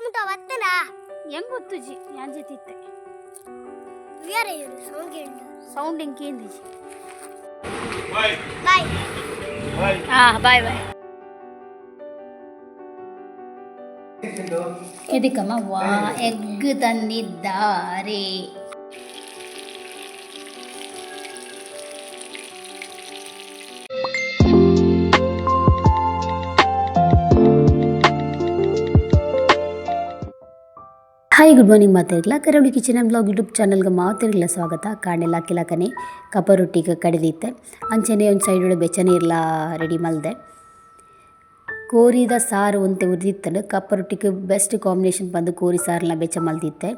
ಮುಟ್ಟ ಒತ್ತಲ ಹೆಂಗ್ ಗೊತ್ತುಜಿ ಯಾನ್ ಜೊತೆ ಇರು ಸೌಂಡ್ ಕೇಳು ಸೌಂಡ್ ಹೆಂಗ್ ಕೇಂದಿಜಿ ಬಾಯ್. ಹಾ ಬಾಯ್ ಬಾಯ್. ಎದಕ್ಕಮ್ಮ ವಾ ಎಗ್ ತಂದಿದ್ದಾರೆ. ಹಾಯ್ ಗುಡ್ ಮಾರ್ನಿಂಗ್ ಮಾತಾಡಿಲ್ಲ ಕರಾವಳಿ ಕಿಚನ್ ಆ್ಯಂಡ್ ಬ್ಲಾಗ್ ಯೂಟ್ಯೂಬ್ ಚಾನಲ್ಗೆ ಮಾತಾಡಿಲ್ಲ ಸ್ವಾಗತ. ಕಾಣೆಲ್ಲ ಕಿಲಕನೆ ಕಪ್ಪ ರೊಟ್ಟಿಗೆ ಕಡಿದಿತ್ತೆ ಅಂಚನೆ ಒಂದು ಸೈಡ್ ಒಳಗೆ ಬೆಚ್ಚನೆ ಇರಲ್ಲ ರೆಡಿ ಮಲ್ದೆ. ಕೋರಿದ ಸಾರು ಅಂತ ಉರಿದಿತ್ತಂದ್ರೆ ಕಪ್ಪ ರೊಟ್ಟಿಗೆ ಬೆಸ್ಟ್ ಕಾಂಬಿನೇಷನ್ ಬಂದು ಕೋರಿ ಸಾರನ್ನ ಬೆಚ್ಚ ಮಲ್ದಿತ್ತೆ.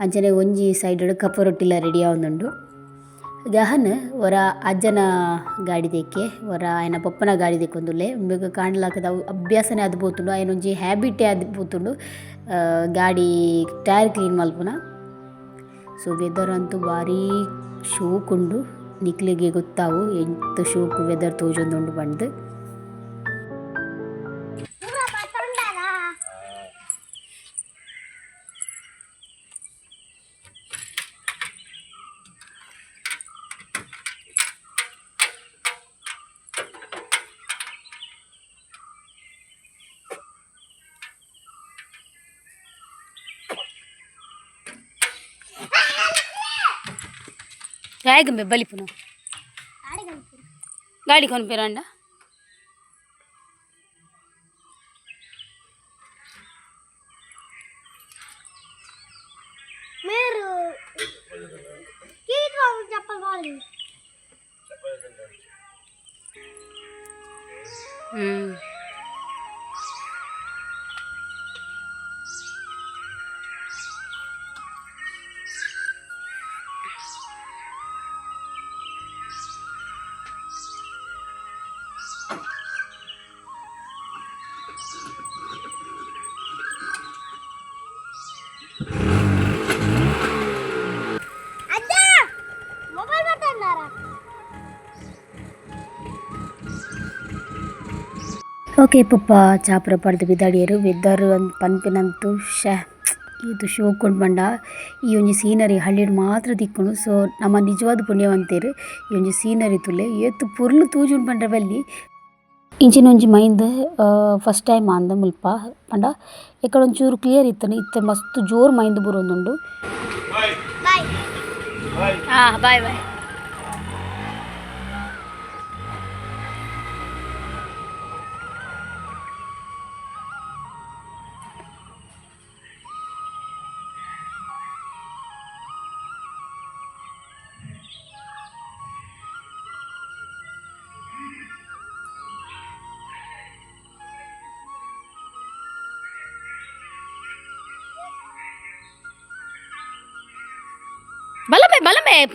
ಅಂಚನೆ ಒಂಜಿ ಸೈಡ್ ಒಳಗೆ ಕಪ್ಪ ರೊಟ್ಟಿಲ್ಲ ರೆಡಿ ಆವೊಂದುಂಡು. ಗಹನ್ ಒರ ಅಜ್ಜನ ಗಾಡಿದಕ್ಕೆ ವರ ಆಯನ ಗಾಡಿ ಗಾಡಿದಕ್ಕೊಂದುಲ್ಲೆ ಬೇಗ ಕಾಣಲಾಕದ ಅಭ್ಯಾಸನೇ ಅದು ಪೋತುಂಡು ಆಯನೊಂಜಿ ಹ್ಯಾಬಿಟೇ ಅದು ಪೋತುಂಡು ಗಾಡಿ ಟೈರ್ ಕ್ಲೀನ್ ಮಲ್ಪುನ. ಸೊ ವೆದರ್ ಅಂತೂ ಭಾರಿ ಶೋಕುಂಡು. ನಿಕ್ಲಿಗೆ ಗೊತ್ತಾವು ಎಂತ ಶೋಕು ವೆದರ್ ತೋಜೊಂದುಂಡು ಬಂದು. రాయగంబే బలిపును ఆడగలుగుతారు గాడి ಓಕೆ ಪಪ್ಪ ಚಾಪುರ ಪಡೆದು ಬಿದ್ದಾಡಿಯರು ಬಿದ್ದರು ಅಂತ ಪಂಪಿನಂತೂ ಶ ಇದು ಶೋಕೊಂಡು ಬಂಡ ಈ ಒಂಜಿ ಸೀನರಿ ಹಳ್ಳಿಡ್ ಮಾತ್ರ ತಿಕ್ಕುಂಡು ಸೊ ನಮ್ಮ ನಿಜವಾದ ಪುಣ್ಯವಂತೇರು ಈ ಒಂಜಿ ಸೀನರಿ ತುಲೆ ಏತು ಪುರ್ಲು ತೂಜುಂಡು ಪಂಡ ಬಲ್ಲಿ. ಇಂಚಿನ ಒಂಜಿ ಮೈಂದ್ ಫಸ್ಟ್ ಟೈಮ್ ಅಂದ ಮುಲ್ಪ ಪಂಡ. ಎಕಡ ಒಂಚೂರು ಕ್ಲಿಯರ್ ಇತ್ತನು ಇತ್ತೆ ಮಸ್ತ್ ಜೋರು ಮೈಂದ್ ಬರೋಂದುಂಡು. ಹಾಂ ಬಾಯ್ ಬಾಯ್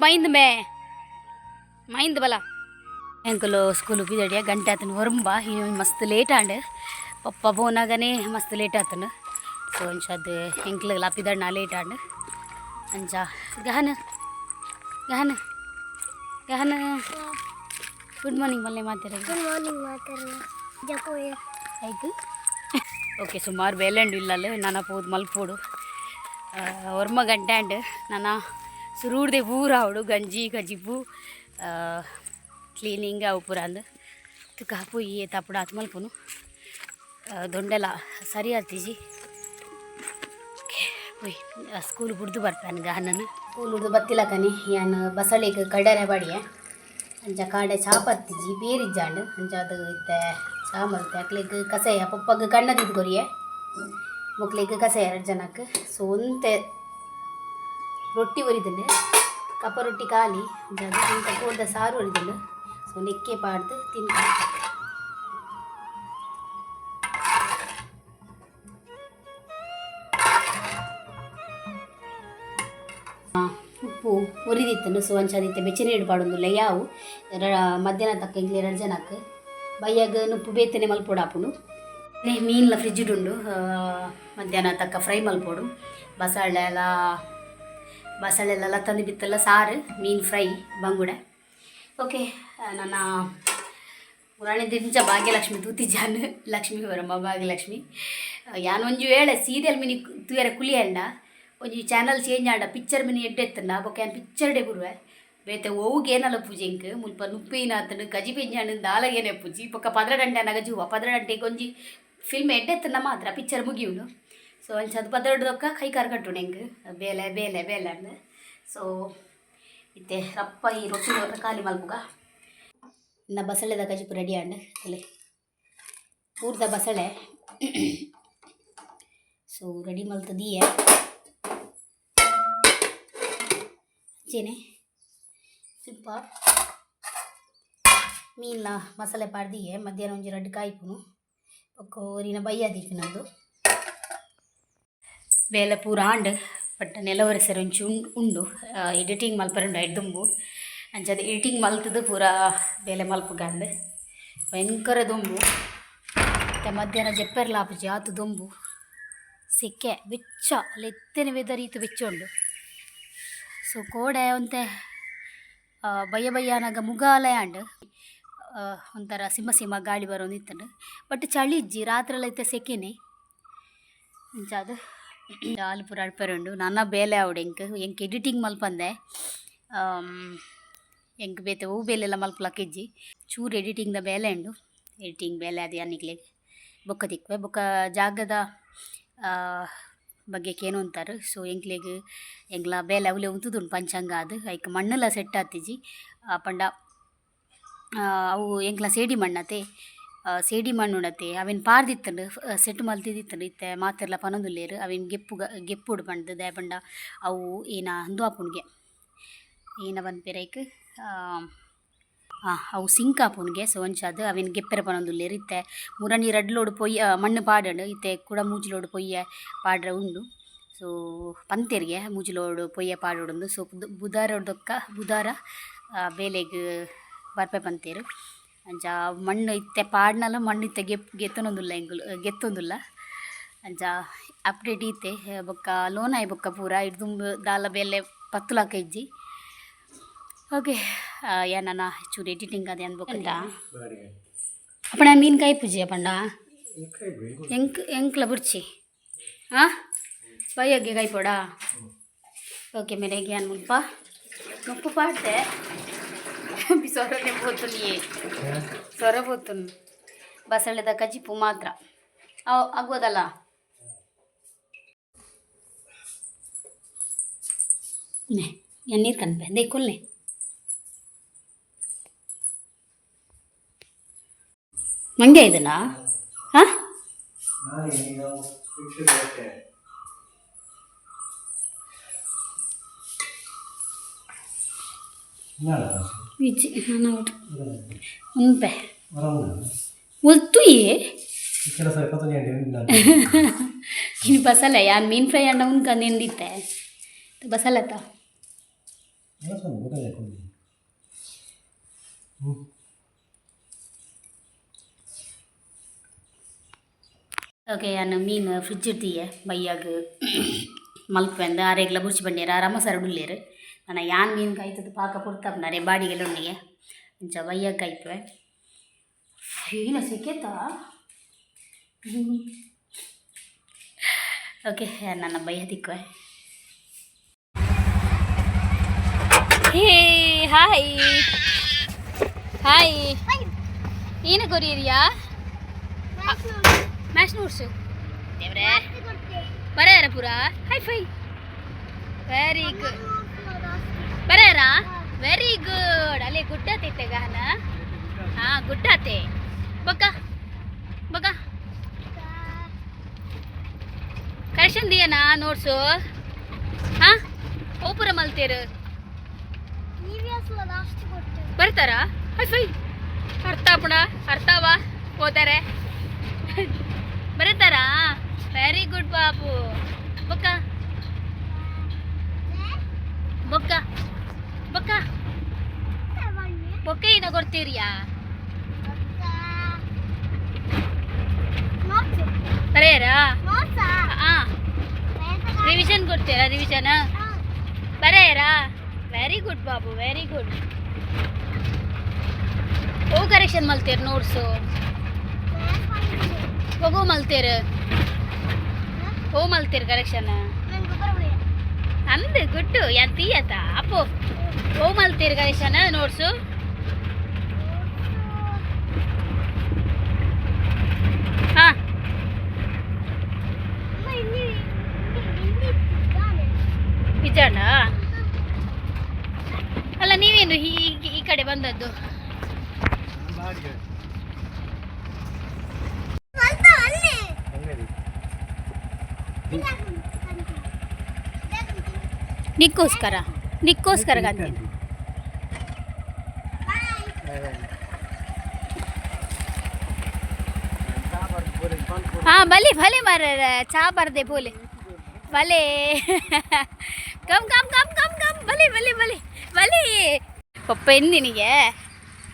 ಮೈಂದ ಮೇ. ಮೈಂದ ಬಲ. ಎಂಕಲು ಸ್ಕೂಲ್ ಬಿದ್ದಾಡಿಯ ಗಂಟೆ ಆತನು ವರಂಬ ಮಸ್ತ್ ಲೇಟ್ ಆಂಡ್. ಪಪ್ಪ ಬೋನಾಗನೇ ಮಸ್ತ್ ಲೇಟ್ ಆತನ. ಸೊ ಅಂಚದು ಎಂಕ್ಲ ನಾ ಲೇಟ್ ಆಂಡ್. ಅಂಚ ಗಹನ ಗಹನ ಗಹನ. ಗುಡ್ ಮಾರ್ನಿಂಗ್ ಮಲ್ಲೆ ಮಾತಾಡ ಗುಡ್ ಮಾರ್ನಿಂಗ್ ಮಾತಾಡ ಆಯಿತು. ಓಕೆ ಸುಮಾರು ಬೇಲೆಂಡು ಇಲ್ಲ ನಾನು ಪೋದು ಮಲ್ಪೋಡು. ಒರ್ಮ ಗಂಟೆ ಆ್ಯಂಡ್ ನಾನು ನನ್ನ ಸುರುಡ್ದೆ ಪೂರ ಅವಡು ಗಂಜಿ ಗಜಿಬ್ಬು ಕ್ಲೀನಿಂಗ್ ಅವು ಪೂರ ಅಂದು. ತುಕ ಪುಯ್ಯಿ ತಪ್ಪಡು ಆತು ಮಲ್ಪುನು ಆ, ದೊಂಡೆಲ ಸರಿ ಆತಿಜಿ ಪುಯ್ ಸ್ಕೂಲ್ ಬಿಡ್ದು ಬರ್ತಾನೆ ಗಹನನು ಸ್ಕೂಲ್ ಹುಡ್ದು ಬತ್ತಿಲ್ಲ ಕನಿ ಯಾನು ಬಸಳಿಗೆ ಕಡರೆ ಬಾಡಿಯ ಅಂಚ ಕಾಡೆ ಚಾಪತ್ತಿಜಿ ಬೇರಿಜ್ಜಾಂಡು ಅಂಚ ಅದು ಇತ್ತೆ ಚಾ ಮಲ್ತೆ ಅಕ್ಲಿಗೆ ಕಸೆಯ ಪಪ್ಪಗೆ ಕಣ್ಣದಿದ್ದು ಕೊರಿಯೆ ಮಕ್ಳಿಗೆ ಕಸೆಯ ಎರಡು ಜನಕ್ಕೆ ಸೊ ಒಂತೆ ರೊಟ್ಟಿ ಒರಿದನು, ಕಪ್ಪ ರೊಟ್ಟಿ ಖಾಲಿ. ಕೋಲ್ದ ಸಾರು ಒರಿದನು. ಸೊ ನೆಕ್ಕೆ ಪಾಡ್ದು ತಿಂತ ಉಪ್ಪು ಉರಿದಿತ್ತನು ಸೊ ಅಂಚಾದಿತ್ತೆ ಬೆಚ್ಚನೆ ಇಡ್ಪಾಡೊಂದುಲ್ಲ ಯಾವು. ಎರ ಮಧ್ಯಾಹ್ನ ತಕ್ಕ ಇಲ್ಲಿ ಎರಡು ಜನಕ್ಕೆ ಬೈಯಾಗ ಉಪ್ಪು ಬೇತನೆ ಮಲ್ಪೊಡಾಪುಂಡು ನೇ ಮೀನ್ಲ ಫ್ರಿಜ್ ಉಂಡು. ಮಧ್ಯಾಹ್ನ ತಕ್ಕ ಫ್ರೈ ಮಲ್ಪೋಡು. ಬಸಳೆ ಎಲ್ಲ ಬಸಳೆ ಎಲ್ಲ ತಂದು ಬಿತ್ತಲ್ಲ, ಸಾರು, ಮೀನು ಫ್ರೈ, ಬಂಗುಡೆ. ಓಕೆ ನನ್ನ ಪುರಾಣಿ ದಿಂಜ ಭಾಗ್ಯಲಕ್ಷ್ಮಿ ತೂತಿಜಾನ್ ಲಕ್ಷ್ಮಿ ಬರಮ್ಮ ಭಾಗ್ಯಲಕ್ಷ್ಮಿ. ಯಾನ್ ಒಂಜಿ ಸೀರಿಯಲ್ ಮಿನಿ ತೂಯರ ಕುಲಿಯಂಡ ಒಂಜಿ ಚಾನಲ್ ಚೇಂಜ್ ಆಂಡ, ಪಿಕ್ಚರ್ ಮಿನಿ ಎಡ್ಡೆತ್ತಂಡ ಬೊಕ ಯಾನ್ ಪಿಕ್ಚರ್ ಡೇ ಬುರುವೆ. ಬೇತೆ ಓವುಗೆ ಏನಲ್ಲ ಪೂಜೆಂಕ್ ಮುಲ್ಪ ನುಪ್ಪಿನ ಗಜಿ ಕಜಿ ಪೆಂಜಾಣ ದಾಲಗೇನೆ ಪೂಜಿ. ಪೊಕ್ಕ ಪದ್ರಡಂಟೆ ನಗಜುವ ಪದ್ರಡಂಟೆಗೆ ಒಂಜಿ ಫಿಲ್ಮ್ ಎಡ್ಡೆತ್ತಂಡ ಮಾತ್ರ, ಪಿಕ್ಚರ್ ಮುಗಿಯುನು. ಸೊ ಅಂಚದು ಪದ್ರಡ್ದೊಕ್ಕ ಕೈ ಕರ್ ಕಟ್ಟುಣ ಹೆಂಗೆ ಬೇಲೆ ಬೇಲೆ ಬೇಲೆ ಅಂದ. ಸೊ ಇತ್ತೆ ರಪ್ಪ ಈ ರೊಟ್ಟಿ ಖಾಲಿ ಮಲ್ಪುಗ. ಇನ್ನು ಬಸಳೆದ ಕಜಿಪು ರೆಡಿ ಅಂಡ ಅಲ್ಲಿ ಊರ್ದ ಬಸಳೆ. So ready ಮಲ್ತದೀಯ. ಹಚ್ಚೇನೆ ಸ್ವಲ್ಪ ಮೀನ ಮಸಾಲೆ ಪಾಡ್ದಿಗೆ ಮಧ್ಯಾಹ್ನ ಒಂಜಿ ರಡ್ಡು ಕಾಯ್ಪುನು. ಒಕ್ಕೋರಿನ ಬೈಯಾದಿಪ್ಪು ಬೇಲೆ ಪೂರ ಆಂಡ್ ಬಟ್ ನೆಲವರೆಸರು ಒಂಚು ಉಂಡು ಎಡಿಟಿಂಗ್ ಮಲ್ಪರುಂಡು ಎಡ್ದುಂಬು ಅಂಚದ ಎಡಿಟಿಂಗ್ ಮಲ್ತದು ಪೂರ ಬೇಲೆ ಮಲ್ಪುಗಂಡ್ ಭಯಂಕರ ದುಂಬು ಮತ್ತು ಮಧ್ಯಾಹ್ನ ಜೆಪ್ಪೆರ್ಲ ಆಪುಜಿ ಆತು ದುಂಬು ಸೆಕೆ ಬೆಚ್ಚ ಲೆತ್ತನೆ ವೆದರ್ ಈತು ಬೆಚ್ಚ ಉಂಡು ಸೊ ಕೋಡೆ ಒಂತೆ ಬಯ್ಯ ಬಯ್ಯನಾಗ ಮುಗಾಲಯ ಆ, ಒಂಥರ ಸಿಂಹ ಸಿಂಹ ಗಾಳಿ ಬರೋದು ಇತ್ತಂಡು ಬಟ್ ಚಳಿ ಇಜ್ಜಿ ರಾತ್ರೆಲ್ಲ ಇತ್ತೆ ಸೆಕೆನೆ ಇಂಚಾದ ಪೂರ ಅಡ್ಪರುಂಡು ನನ್ನ ಬೇಲೆ ಆವಡು ಎಂಕ್ ಎಂಕ್ ಎಡಿಟಿಂಗ್ ಮಲ್ಪಂದೆ ಎಂಕ್ ಬೇತೆ ಹೂ ಬೇಲೆಲ್ಲ ಮಲ್ಪಲಕ್ಕ ಇಜ್ಜಿ. ಚೂರು ದ ಬೇಲೆ ಉಂಡು. ಎಡಿಟಿಂಗ್ ಬೇಲೆ ಅದು ಅನ್ನಿಗ್ಲೆ ಬೊಕ್ಕ ತಿಕ್ವೆ ಬೊಕ್ಕ ಜಾಗದ ಬಗ್ಗೆ ಏನು ಅಂತಾರೆ. ಸೊ ಎಂಕ್ಲೆಗ್ ಎಂಗ್ಲ ಬೇಲೆ ಅವಲೆ ಉಂತುದುಂಡು ಪಂಚಾಂಗ ಅದು ಐಕ್ ಮಣ್ಣೆಲ್ಲ ಸೆಟ್ ಆತಿಜಿ ಪಂಡ ಅವು ಎಂಕ್ಲ ಸೇಡಿ ಮಣ್ಣತೆ. ಸೇಡಿ ಮಣ್ಣು ಅವೆನ್ ಪಾರ್ದಿತ್ತಂಡು ಸೆಟ್ ಮಲ್ತಿದ್ದಿತ್ತಂಡು ಇತ್ತೆ, ಮಾತೆರ್ಲ ಪನೊಂದುಲ್ಲೇರು, ಅವೆನ್ ಗೆಪ್ಪುಗ ಗೆಪ್ಪುಡು ಪಂಡ್ದು ದಾಯ ಪಂಡ ಅವು ಏನ ಅಂದು ಆಪುಣ್ಗೆ ಏನ ಬಂದ್ಪೇರೈಕ್ ಹಾಂ ಅವು ಸಿಂಕ್ ಆಪುಣ್ಗೆ ಸೊ ಒಂಚದು ಅವೇನು ಗೆಪ್ಪೆರ ಪನೊಂದುಲ್ಲೇರು ಇತ್ತೆ. ಮುರಣಿ ಲೋಡ್ ಪೊಯ್ಯ ಮಣ್ಣು ಪಾಡಂಡು ಇತ್ತೆ ಕುಡ ಮೂಜಿಲೋಡು ಪೊಯ್ಯ ಪಾಡ್ರೆ ಉಂಡು. ಸೊ, ಪಂತೆರ್ಗೆ ಮೂಜಿಲೋಡು ಪೊಯ್ಯ ಪಾಡೋಡು ಸೊ ಬುಧಾರದೊಕ್ಕ ಬುಧಾರ ಬೇಲೆಗ್ ಬರ್ಪೆ ಪಂತೇರು. ಅಂಚ ಮಣ್ಣು ಇತ್ತೆ ಪಾಡ್ನಲ್ಲ ಮಣ್ಣು ಇತ್ತೆ ಗೆಪ್ ಗೆತ್ತನೊಂದುಲ್ಲ ಎಂಗುಲು ಗೆತ್ತೊಂದುಲ್ಲ. ಅಂಚ ಅಪ್ಡೇಟ್ ಇತ್ತೆ ಬೊಕ್ಕ ಲೋನಾಯ್ ಬೊಕ್ಕ ಪೂರ ಇಡ್ದುಂಬು ದಾಲ ಬೇಲೆ ಪತ್ತುಲಾಕ ಇಜ್ಜಿ. ಓಕೆ ಏನನ ಚೂರು ಎಡಿಟಿಂಗ್ ಅದೇ ಅನ್ಬೇಕಂತ ಅಪ್ಪಣ ಮೀನ್ ಕಾಯಿ ಪೂಜೆ ಅಪ್ಪಣ್ಣ ಎಂಕ್ ಎಂಕ್ಲ ಬುರ್ಚಿ? ಹಾಂ ಬೈಯಗ್ಗೆ ಕಾಯಿ ಪೋಡ ಓಕೆ ಮೇರೆಗೆ ಹೇಗೆ ಮುಲ್ಪ? ಮುಪ್ಪು ಪಾಡ್ತೆ. ಸೊರನೆ పోతుంది ಸೊರ పోతుంది ಬಸಳೆದ ಕಜಿಪು ಮಾತ್ರ ಅವ್ ಆಗ್ಬೋದಲ್ಲ ನೆ ಎಣ್ಣೀರು ಕನ್ಪೆ ದೇ ಕೊಲ್ಲೆ ಮಂಗೆ ಇದನ್ನ ಹಾಂ ವಿಜಿ ನಾನು ಉಂಪೆ ಒತ್ತು ಏ ಕೆಲಸ ಇಪ್ಪತ್ತನೇ ಇನ್ನು ಬಸಳೆ ಯಾನ್ ಮೀನು ಫ್ರೈ ಅಣ್ಣ ಉನ್ಕ ನೆಂದಿತ್ತೆ ಬಸಳೆತ ಓಕೆ ಯಾನು ಮೀನು ಫ್ರಿಜ್ ಇರ್ತೀಯ ಬೈಯಾಗ ಮಲ್ಪೆಂದು ಆರೆಗ್ಲ ಬುರ್ಚಿ ಬಂಡೇರ ಆರಾಮ ಸರಡುಲ್ಲೇರು ನಾನು ಯಾನ್ ಮೀನು ಕಾಯ್ತದ ಪಾಕ ಪುಡ್ತಾಪ್ನಾರೆ ಬಾಡಿಗೆಲ್ಲ ಉಣ್ಣಿಗೆ ಇಂಚ ಬೈಯಾಗ ಕಾಯ್ಪೆ ಏನು ಸಿಕ್ಕೇತಾ ಓಕೆ ನನ್ನ ಬೈ ಹದಿಕ್ವೆ ಹೇ ಹಾಯ್ ಹಾಯ್ ಏನು ಕೊರಿಯರಿಯಾ ಮ್ಯಾಚ್ ನೋಡ್ಸು ದೇವ್ರೆ ಬರೆಯರ ಪೂರ ಹೈ ಫೈ ವೆರಿ ಗುಡ್ ಬರೆಯರ? ವೆರಿ ಗುಡ್ ಅಲ್ಲಿ ಗುಡ್ಡ ತಿತ್ತೆ ಗಾನ. ಹಾ, ಗುಡ್ಡತೆ. ಬೊಕ್ಕ ಬೊಕ್ಕ. ಕರೆಕ್ಷನ್ ದಿಯನಾ ನೋಡ್ಸು? ಹಾಂ ಓಪುರ ಮಲ್ತೀರ. ಬರ್ತಾರಾ? ಅರ್ಥ ಪುಣ ಅರ್ಥವಾ ಹೋತಾರೆ ಬರೀತಾರ? ವೆರಿ ಗುಡ್ ಬಾಬು ಬೊಕ್ಕ. ಬೊಕ್ಕ. ಬೊಕ್ಕ ಏನ ಕೊಡ್ತೀರಿಯಾ ಬರೆಯರಾ ಹಾಂ ರಿವಿಷನ್ ಕೊಡ್ತೀರಾ revision ಬರೆಯರಾ? Very good Babu very good ಓ ಕರೆಕ್ಷನ್ ಮಲ್ತೀರಿ ನೋಟ್ಸು ಹೋಗೋ ಮಲ್ತೀರಿ. ಓ ಮಲ್ತೀರಿ ಕರೆಕ್ಷನ್ ಅಂದು ಗುಟ್ಟು ಯಾ ಈಯತ ಅಪ್ಪು. ಓ ಮಲ್ತೀರಿ ಕರೆಕ್ಷನ್ ನೋಟ್ಸು अंदर दो। हाँ भले भले मर रहे है पर दे भोले भले। कम कम। ಪಪ್ಪ ಎಂದಿನಿಗೆ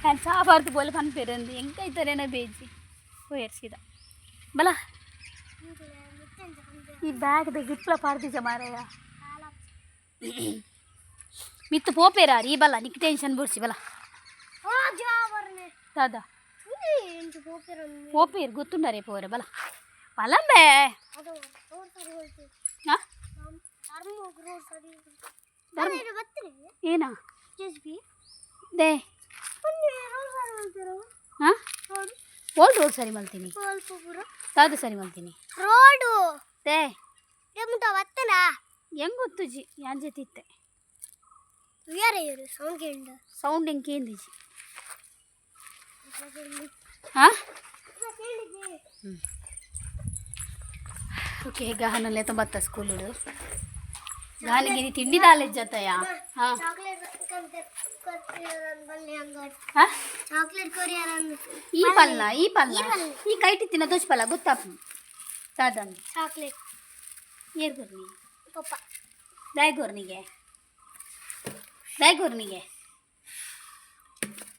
ನಾನು ಚಾ ಬಾರ್ದು ಬೋಲೆ ಪನ್ಪೇರಂದು ಹೆಂಗೈತಾರೇನೋ ಬೇಜಿ ಹೋಯರ್ಸಿದ ಬಲ ಈ ಬ್ಯಾಗ್ದಾಗ ಇಟ್ಲ ಪಾರ್ದಿಜ ಮಾರಯ್ಯ ಮಿತ್ತು ಪೋಪೇರಾರಿ ಈ ಬಲ ನಿಕ್ ಟೆನ್ಷನ್ ಬಿಡ್ಸಿ ಬಲ ದಾದಾ ಪೋಪೇರ್ ಗೊತ್ತುಂಡರೆ ಪೋರೆ ಬಲ ಬಲಂಬೆ ಹಾ ಏನಾ ದೇ ಹಾಂ? ಓಲ್ಡ್ ರೋಡ್ ಸರಿ ಮಲ್ತೀನಿ ಯಾವುದು ಸರಿ ಮಲ್ತೀನಿ ರೋಡು ದೇ ವತ್ತನ ಹೆಂಗ್ ಗೊತ್ತು ಜಿ ಯಾರ ಜೊತೆ ಇತ್ತೆ? ವಿಯರ್ ಇವರು ಸೌಂಡ್ ಕೇಳಿದ. ಸೌಂಡ್ ಹೆಂಗೆ ಕೇಂದಿಜಿ ಹಾಂ? ಓಕೆ ಗಹನಲ್ಲೇ ತೊಂಬತ್ತ ಸ್ಕೂಲು దానికి ఇది తిండి రాలేదు జతయా ಈ ಪಲ್ಲ ಈ ಪಲ್ಲ. ಈ ಕೈಟಿ ತಿನ್ನ ದೋಷ ಪಲ್ಲ ಗೊತ್ತಾಪ ಸಾಧನ್ ಚಾಕ್ಲೇಟ್ ಏರ್ಗುರ್ನಿ. ಪಪ್ಪ ದಯಗೂರ್ನಿಗೆ ದಯಗೂರ್ನಿಗೆ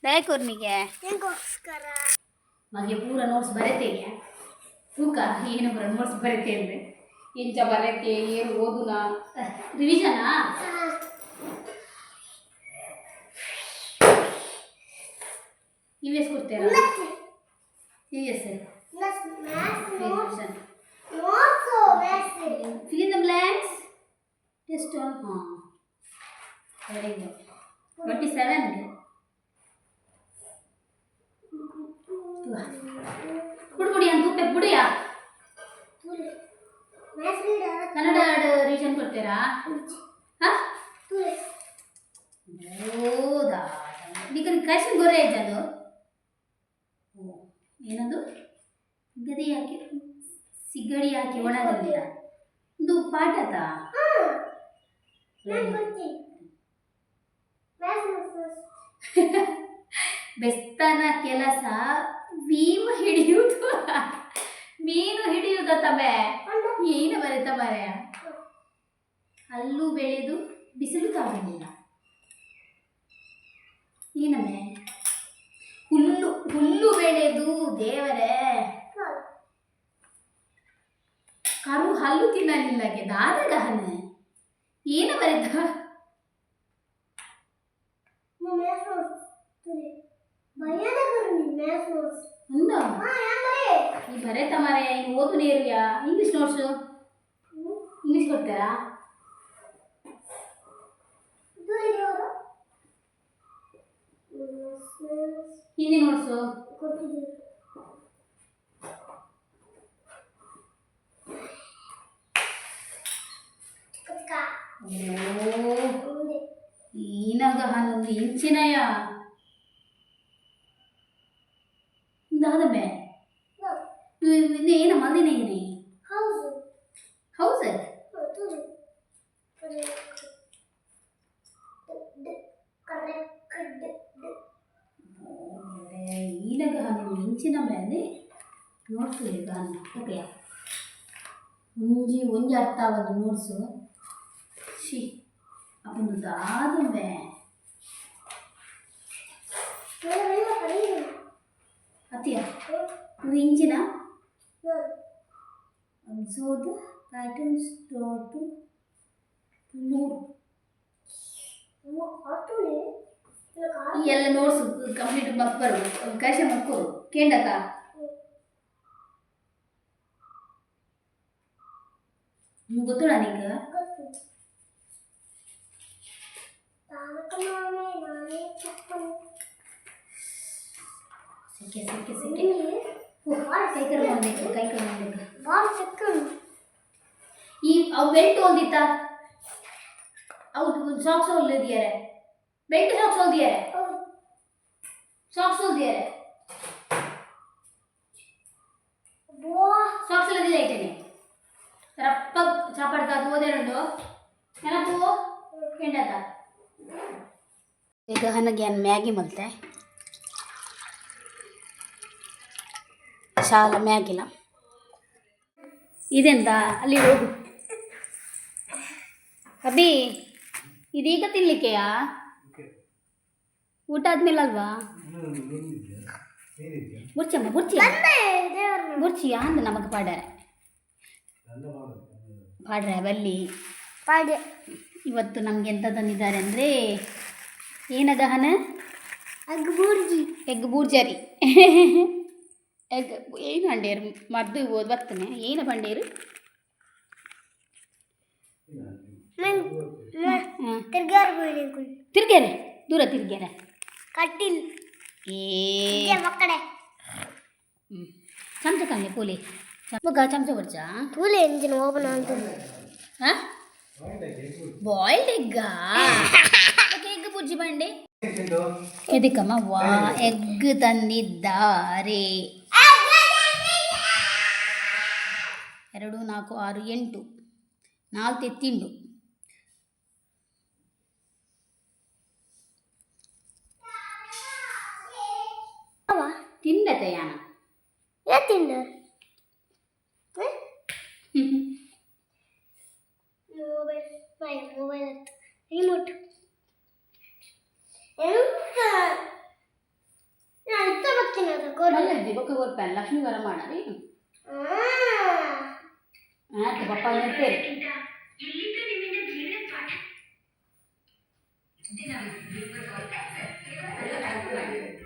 ದಯಗೂರ್ನಿಗೆ ಮಗೆ ಪೂರ ನೋಟ್ಸ್ ಬರೆತೇಗೆ ತೂಕ ಏನು ನೋಟ್ಸ್ ಬರೆತೇ ಇಂಚ ಬರತ್ತೆ ಏನು ಓದುನ ರಿವಿಷನಾ ಇವು ಎಷ್ಟು ಕೊಡ್ತೀರಾ ಇವು ಎಷ್ಟು revision notes maths fill in the blanks test on ಹಾಂ ವೆರಿ ಗುಡ್ ಟ್ವೆಂಟಿ ಸೆವೆನ್ಗೆ ಬಿಡ್ಬಿಡಿ ಅಂತ ಉಪ್ಪೆ ಬಿಡಿಯಾ ಮ್ಯಾಥ್ಸ್ ಹಾಡು ಕನ್ನಡ ರಿವಿಷನ್ ಕೊಡ್ತೀರಾ ಹೌದಾ? ಈಗ ಕೃಷ್ಣ ಗೊರೆ ಇದ್ದದು ಏನದು? ಗದಿ ಹಾಕಿ, ಸಿಗಡಿ ಹಾಕಿ ಒಣಗಲ್ಲ ಒಂದು ಪಾಠದ ಕರು ಹಲ್ಲು ತಿನ್ನಲಿಲ್ಲಗೆ ದಾದ ಗಹನೆ. ಏನು ಬರೆದ? ಮ್ಯಾಥ್ಸ್ ನೋಟ್ಸ್ ಭಯಾನಕ ಓದು ನೋಟ್ಸ್ ಇಂಗ್ಲಿಷ್ ಯಾಕೆ ಈ ಹಿಂದಿ ಇನ್ನು ಓ ಮುಂದೆ ಈನಾಗ ಹನ್ನೊಂದು ಇಂಚಿನಯ ದಾದಮ್ಮೆ ಇದು ಏನ ಮಲ್ದಿನ ಏನೇ ಹೌದು ಹೌಸ ತುಳು ಕರೆಕ್ಟ್ ಈನಾಗ ಹನ್ನೊಂದು ಇಂಚಿನ ಮೇಲೆ ನೋಟ್ಸು ಈಗ ಓಕೆಯ ಒಂಜಿ ಒಂಜಿ ಅರ್ಥ ಆವದು ನೋಟ್ಸು ಶಿ ಅವನು ದಾದಮ್ಮೆ ಅತಿಯ ಇದು ಇಂಚಿನ ಅನ್ಸೋದು ಪ್ಯಾಟರ್ನ್ಸ್ ಟೋಟು ನೂರು ಈ ಎಲ್ಲ ನೋಟ್ಸ್ ಕಂಪ್ಲೀಟ್ ಮಕ್ಕಳು ಕಷ್ಟ ಮಕ್ಕಳು ಕೇಂಡತ ಗೊತ್ತುಳ ನಿಂಗೆ ಸಿಕ್ಕೆ ಸಿಕ್ಕೆ ಸಿಕ್ಕೆ. ಕೈ ಕರ್ ಮಾಡ್ಬೇಕು ಕೈ ಕರ್ ಮಾಡ್ಬೇಕು ಈ ಅವು ಬೆಲ್ಟ್ ಹೊಲ್ದಿತ್ತ? ಹೌದು ಸಾಕ್ಸ್ ಹೊಲ್ದಿದ್ದಾರೆ. ಬೆಲ್ಟ್ ಸಾಕ್ಸ್ ಹೊಲ್ದಿದ್ದಾರೆ. ಸಾಕ್ಸ್ ಹೊಲ್ದಿದ್ದಾರೆ. ಸಾಕ್ಸ್ ಇಲ್ಲದಿಲ್ಲ ಐಟೇನೆ ರಪ್ಪ ಚಾಪಾಡ್ತ ಅದು ಓದೇಳುಂಡು ನೆನಪು? ಹೆಂಡತ? ಈಗ ನನಗೆ ಮ್ಯಾಗಿ ಮಲ್ತೆ. ಶಾಲ ಮ್ಯಾಗಿಲ್ಲ. ಇದೆಂತ? ಅಲ್ಲಿ ಹೋಗು. ಅಬ್ಬಿ ಇದೀಗ ತಿನ್ಲಿಕ್ಕೆಯಾ? ಊಟ ಆದ್ಮೇಲೆ ಅಲ್ವಾ? ಬುರ್ಚಮ್ಮ ಬುರ್ಚಿ. ಬುರ್ಚಿಯಾ ಅಂದ ನಮಗೆ ಪಾಡ್ಯಾರೆ. ಪಾಡ್ರೆ ಬಲ್ಲಿ. ಪಾಡ್ಯ. ಇವತ್ತು ನಮ್ಗೆ ಎಂತ ತಂದಿದ್ದಾರೆ ಅಂದರೆ ಏನಗಹನ ಅಗ್ ಬೂರ್ಜಿ ಎಗ್ ಬೂರ್ಜರಿ. ಎಗ್ ಏನು ಹಂಡೇರು ಮದ್ದು ಓದ್ ಬರ್ತನೆ ಏನು ಬಂಡೇರು ಹಾಂ ತಿರ್ಗಾರ್ ಬೀಳಿಕು ತಿರ್ಗ್ಯಾರೆ ದೂರ ತಿರ್ಗ್ಯಾರೆ ಕಟ್ಟಿಲ್ ಏ ಮಕ್ಕಡೆ ಹ್ಞೂ ಚಮಚ ಕಮ್ಮಿ ಕೂಲಿ ಮಗ ಚಮಚ ಬರ್ಚಾ ತೂಲೆ ಎಂಜಿನ ಓಪನ್ ಅಂತ ಹಾಂ ಬಾಯ್ಲ್ಡ್ ಎಗ್ಗಾ ಎಗ್ ಬುಜ್ಜಿ ಬಂಡೆ ಎದಕ್ಕಮ್ಮ ವಾ ಎಗ್ ತಂದಿದ್ದಾರೆ ಎರಡು ನಾಲ್ಕು ಆರು ಎಂಟು. ನಾಲ್ಕು ಎತ್ತಿಂಡು. ಅವ ಯಾ ಯಾನ ಏತಿಂಡ ಮೊಬೈಲ್ ಮೈ ಮೊಬೈಲ್ ಅಂತ ರಿಮೋಟ್ ಎಂತ ನಾನು ಇತ್ತ ಬರ್ತೀನಿ ಅದು ಕೋರಿ ಮಲ್ಲಜ್ಜಿ ಬೊಕ್ಕ ಗೊತ್ತ ಲಕ್ಷ್ಮೀ ವರ ಮಾಡರಿ ಆಯ್ತು ಪಪ್ಪ ನೆನಪೇರಿ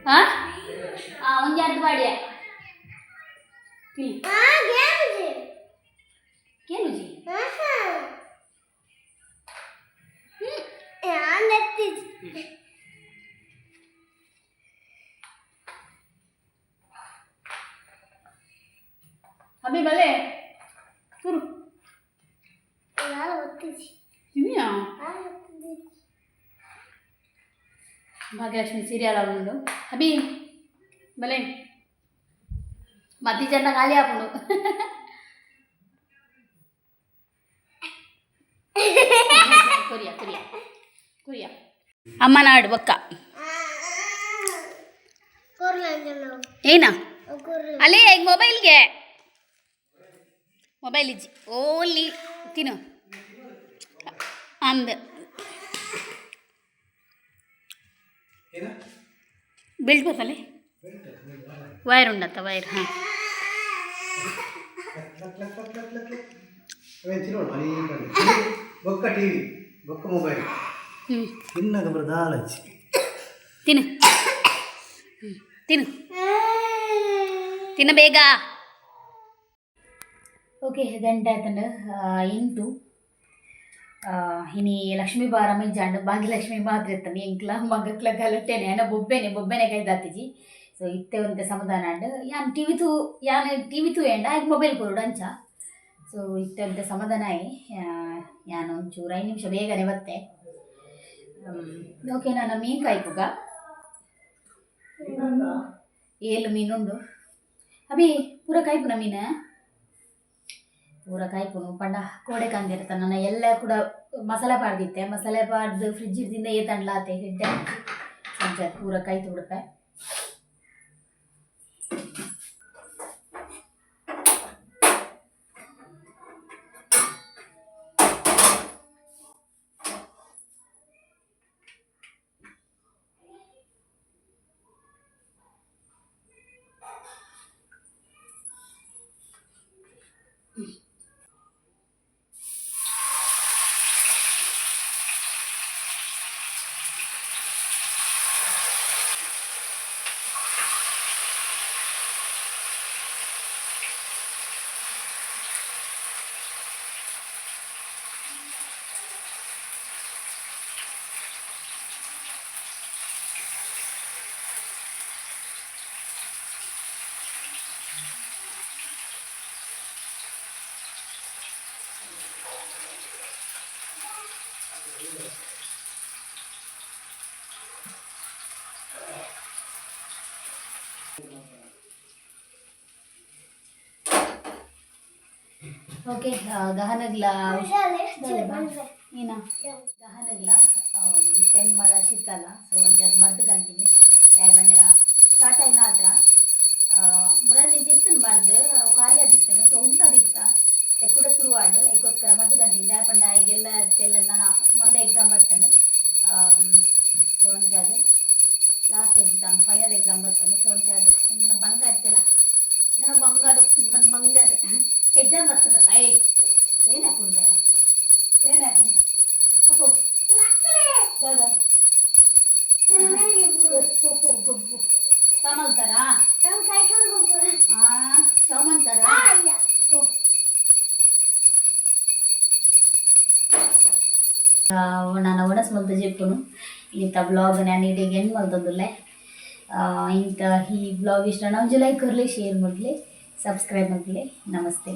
ಹಾ ಆ ಒಂದು ಎರಡು ಬಾಡಿಯ ತಿಳಿ ಆ ಗೇಮ್ಜಿ ಕೇನುಜಿ ಆಹಾ ನಾನು ಎತ್ತಿದ್ದೆ ಅಭಿ ಬಲೆ ತುರು ನಾನು ಒತ್ತಿದ್ದೆ ತಿಮಿಯಾ ನಾನು ಒತ್ತಿದ್ದೆ ಭಾಗ್ಯಲಕ್ಷ್ಮಿ ಸೀರಿಯಲ್ ಅವನು ಅಭಿ ಬಲೆ ಮದ್ದಿ ಜನ ಖಾಲಿ ಹಾಕೊಂಡು ಕೊರಿಯಾ ಕೊರಿಯಾ ಕೊರಿಯಾ ಅಮ್ಮನಾಡು ಬಕ್ಕ. ಏನ? ಅಲ್ಲೇ ಈಗ ಮೊಬೈಲ್ಗೆ? ಮೊಬೈಲ್ ಇಜ್ಜಿ. ಓಲಿ, ತಿನ್ನು. ಅಂದ. ಬೀಳ್ಬೇಕಲ್ಲ ವೈರ್ ಉಂಡತ್ತ, ವೈರ್, ಹಾಂ. ಒಕ್ಕ ಟಿವಿ ಒಕ್ಕ ಮೊಬೈಲ್. ತಿನ್ನಕ್ಕೆ ಬರೋದು ಹಾಲು ತಿನ್ನು. ತಿನ್ನು. ತಿನ್ನ ಬೇಗ. ಓಕೆ, ಗಂಟೆ ಆಯ್ತಂಡ ಇಂಟು ಇನಿ ಲಕ್ಷ್ಮಿ ಬಾರಮ್ಮ ಜಾಂಡು ಭಾಗ್ಯಲಕ್ಷ್ಮಿ ಮಾತ್ರ ಇರ್ತಾನೆ ಎಂಕ್ಲ ಮಗಕ್ಲ ಗಲಟೆನೆ ಏನ ಬೊಬ್ಬೆನೆ ಬೊಬ್ಬೆನೆ ಕೈದಾತಿಜಿ ಸೊ ಇತ್ತೆ ಒಂತೆ ಸಮಾಧಾನ ಅಂಡ್, ಯಾನ್ ಟಿವಿ ತೂ, ಯಾನ್ ಟಿವಿ ತೂ ಎಂಡ ಆಗ ಮೊಬೈಲ್ ಕೊಡು ಅಂಚ. ಸೊ ಇತ್ತೆ ಒಂತೆ ಸಮಾಧಾನ ಆಯಿ ಯಾನೊಂಚೂರು ಐದು ನಿಮಿಷ ಬೇಗನೆ ಬತ್ತೆ. ನಾನು ಮೀನು ಕಾಯ್ಕುಗ ಏಳು ಮೀನುಂಡು. ಅಭಿ ಪೂರ ಕಾಯ್ಪುನ ಮೀನು? ಪೂರ ಕಾಯ್ಪುನು ಪಂಡ ಕೋಡೆ ಕಂದಿರ್ತ ನನ್ನ ಎಲ್ಲ ಕೂಡ ಮಸಾಲೆ ಪಾಡ್ದಿತ್ತೆ. ಮಸಾಲೆ ಪಾಡ್ದು ಫ್ರಿಜ್ ಇರ್ದಿಂದ ಏತಂಡ್ಲಾತೆ ಹಿಡ್ಡೆ ಪೂರ ಕಾಯ್ತು ಬಿಡುತ್ತೆ ಓಕೆ ಬಂದ್ರೆ. ಏನ ದಹನಗ್ಲ ಕೆಮ್ಮಲ ಶೀತಲ. ಸೊ ಒಂಚೂರು ಮರ್ದ್ಕಂತೀನಿ. ಚಾಯ್ ಬಂಡೆ ಸ್ಟಾರ್ಟ್ ಆಯ್ನ ಹತ್ರ ಮುರಾದಿ ಜಿತ್ತನ್ ಮರ್ದು ಖಾಲಿ ಅದಿತ್ತನು ಸೊ ಉಂಟದಿತ್ತ ಕೂಡ ಶುರುವಾಡ್ ಅದಕ್ಕೋಸ್ಕರ ಮರ್ದ್ಕಂತೀನಿ ದಾಯ ಪಂಡ ಈಗೆಲ್ಲ ಎಲ್ಲ ನಾನು ಮೊನ್ನೆ ಎಕ್ಸಾಮ್ ಬರ್ತೇನೆ so ಒಂಚಾದ last exam final exam ಬರ್ತೇನೆ ಸೊ ಒಂಚಾದ ನನ್ನ ಬಂಗ ಇರ್ತಲ್ಲ ನನ್ನ ಬಂಗಾರು ನನ್ನ ಬಂಗಾರ ಎಕ್ಸಾಮ್ ಬರ್ತದೆ ತಾಯಿ ಏನಾಕು ಏನಾಕು ಅಪ್ಪು ದಾದ ಸಾಮಂತಾರಾ ನಮ್ಮ ಕೈಕೊಂಡು ಹೋಗ್ಬೋದು ಆ ಸಾಮಂತಾರಾ ನಾನು ಒಣಸ್ ಮಲ್ತ ಜೆಪ್ಪುನು ಇಂಥ ಬ್ಲಾಗ್ ನಾನು ಇಡೀ ಎಂಡ್ ಮಲ್ತಂದುಲ್ಲೆ ಇಂಥ ಈ ಬ್ಲಾಗ್ ಇಷ್ಟ ನಾವು ಜುಲೈ ಕೊರ್ಲಿ ಶೇರ್ ಮಾಡಲಿ ಸಬ್ಸ್ಕ್ರೈಬ್ ಮಾಡಲಿ. ನಮಸ್ತೆ.